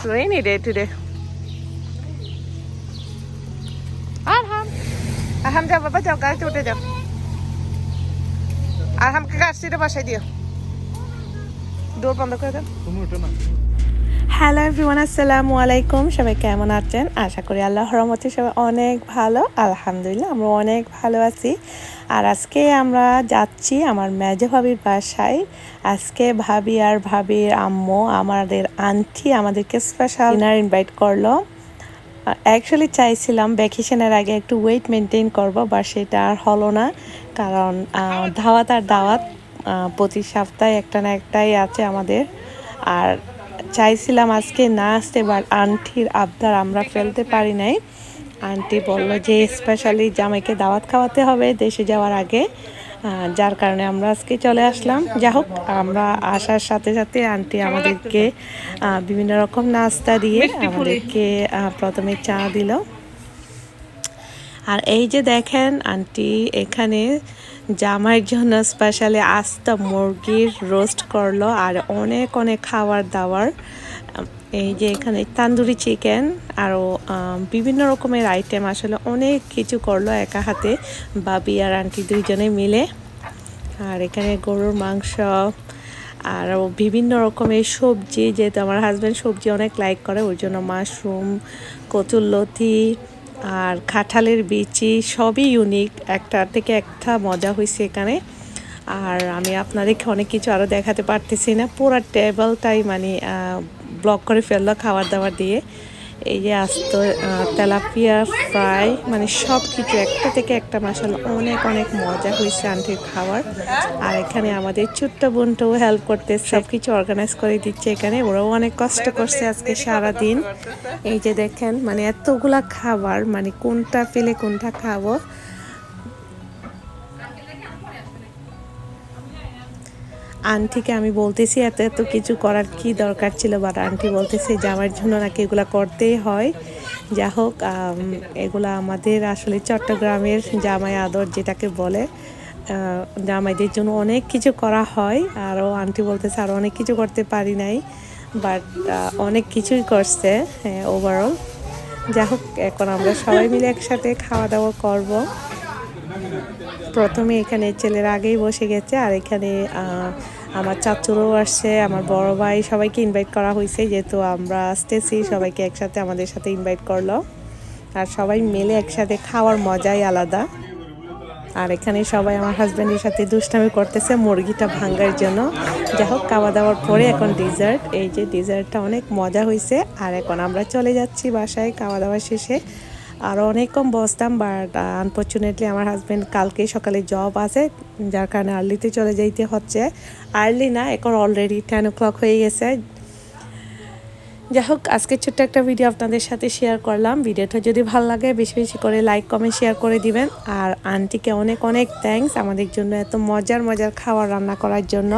It's rainy day today. Arham. Arham যাও বাবা, যাও, গাড়িতে উঠে যাও আরহামকে কার সিটে বসাই দিও ডোর বন্ধ করে দাও তুমি ওঠো না হ্যালো এভরিওয়ান আসসালামু আলাইকুম। সবাই কেমন আছেন? আশা করি আল্লাহর রহমতে সবাই অনেক ভালো। আলহামদুলিল্লাহ আমরা অনেক ভালো আছি। আর আজকে আমরা যাচ্ছি আমার মেজো ভাবির বাসায়। আজকে ভাবি আর ভাবির আম্মু আমাদের আন্টি আমাদেরকে স্পেশাল ডিনার ইনভাইট করল। অ্যাকচুয়ালি চাইছিলাম ভ্যাকেশনের আগে একটু ওয়েট মেনটেন করব বা সেটা আর হলো না। কারণ আহ, দাওয়াত আর দাওয়াত প্রতি সপ্তাহে একটা না একটাই আছে আমাদের। আর চাইছিলাম আজকে না আসতে বাট আন্টির আবদার আমরা ফেলতে পারি নাই। আন্টি বলল যে স্পেশালি জামাইকে দাওয়াত খাওয়াতে হবে দেশে যাওয়ার আগে। যার কারণে আমরা আজকে চলে আসলাম। যা হোক আমরা আসার সাথে সাথে আন্টি আমাদেরকে বিভিন্ন রকম নাস্তা দিয়ে আমাদেরকে প্রথমে চা দিল। আর এই যে দেখেন আন্টি এখানে জামাইয়ের জন্য স্পেশালি আস্তা মুরগির রোস্ট করল আর অনেক অনেক দাবার আম, এই যে এখানে তান্দুরি চিকেন আরও বিভিন্ন রকমের আইটেম আসলে অনেক কিছু করল একা হাতে। বাবি আর আন্টি দুইজনে মিলে। আর এখানে গরুর মাংস আরও বিভিন্ন রকমের সবজি যেহেতু আমার হাজব্যান্ড সবজি অনেক লাইক করে ওই জন্য মাশরুম কচুরলতি আর কাঁঠালের বিচি সবই ইউনিক একটা থেকে একটা মজা হয়েছে এখানে। আর আমি আপনাদেরকে অনেক কিছু আরও দেখাতে পারতেছি না। পুরো টেবলটাই মানে ব্লক করে ফেলল খাবার দাবার দিয়ে। এই যে আস্ত তেলাপিয়া, ফ্রাই মানে সব কিছু একটা থেকে একটা মাসাল অনেক অনেক মজা হয়েছে আন্টির খাওয়ার। আর এখানে আমাদের ছোট্ট বোনটাও হেল্প করতে সব কিছু অর্গানাইজ করে দিচ্ছে এখানে। ওরাও অনেক কষ্ট করছে আজকে সারা দিন এই যে দেখেন মানে এতগুলা খাবার মানে কোনটা ফেলে কোনটা খাব। আন্টিকে আমি বলতেছি, এত এত কিছু করার কি দরকার ছিল? বাট আন্টি বলতেছে, জামাইয়ের জন্য নাকি এগুলো করতেই হয়। যা হোক এগুলা আমাদের আসলে চট্টগ্রামের জামাই আদর যেটাকে বলে জামাইদের জন্য অনেক কিছু করা হয়। আরও আন্টি বলতেছে, আরও অনেক কিছু করতে পারি নাই, বাট অনেক কিছুই করছে হ্যাঁ ওভারঅল যা হোক, এখন আমরা সবাই মিলে একসাথে খাওয়া দাওয়া করব। প্রথমে এখানে ছেলেরা আগেই বসে গেছে, আর এখানে আমার চাচুরও আসছে, আমার বড় ভাই, সবাইকে ইনভাইট করা হয়েছে যেহেতু আমরা আসতেছি, সবাইকে একসাথে আমাদের সাথে ইনভাইট করল। আর সবাই মিলে একসাথে খাওয়ার মজাই আলাদা। আর এখানে সবাই আমার হাজব্যান্ডের সাথে দুষ্টামি করতেছে, মুরগিটা ভাঙ্গার জন্য। যা হোক, খাওয়া দাওয়ার পরে এখন ডিজার্ট এই যে ডিজার্টটা অনেক মজা হয়েছে আর এখন আমরা চলে যাচ্ছি বাসায়, খাওয়া দাওয়া শেষে। আরও অনেক কম বসতাম বাট আনফর্চুনেটলি আমার হাজব্যান্ড কালকে সকালে জব আছে, যার কারণে আর্লিতে চলে যাইতে হচ্ছে। আর্লি না, এখন অলরেডি টেন ও ক্লক হয়ে গেছে। যাই হোক আজকে ছোট্ট একটা ভিডিও আপনাদের সাথে শেয়ার করলাম। ভিডিওটা যদি ভালো লাগে, বেশি বেশি করে লাইক কমেন্ট শেয়ার করে দিবেন। আর আন্টিকে অনেক অনেক থ্যাঙ্কস আমাদের জন্য এত মজার মজার খাবার রান্না করার জন্য।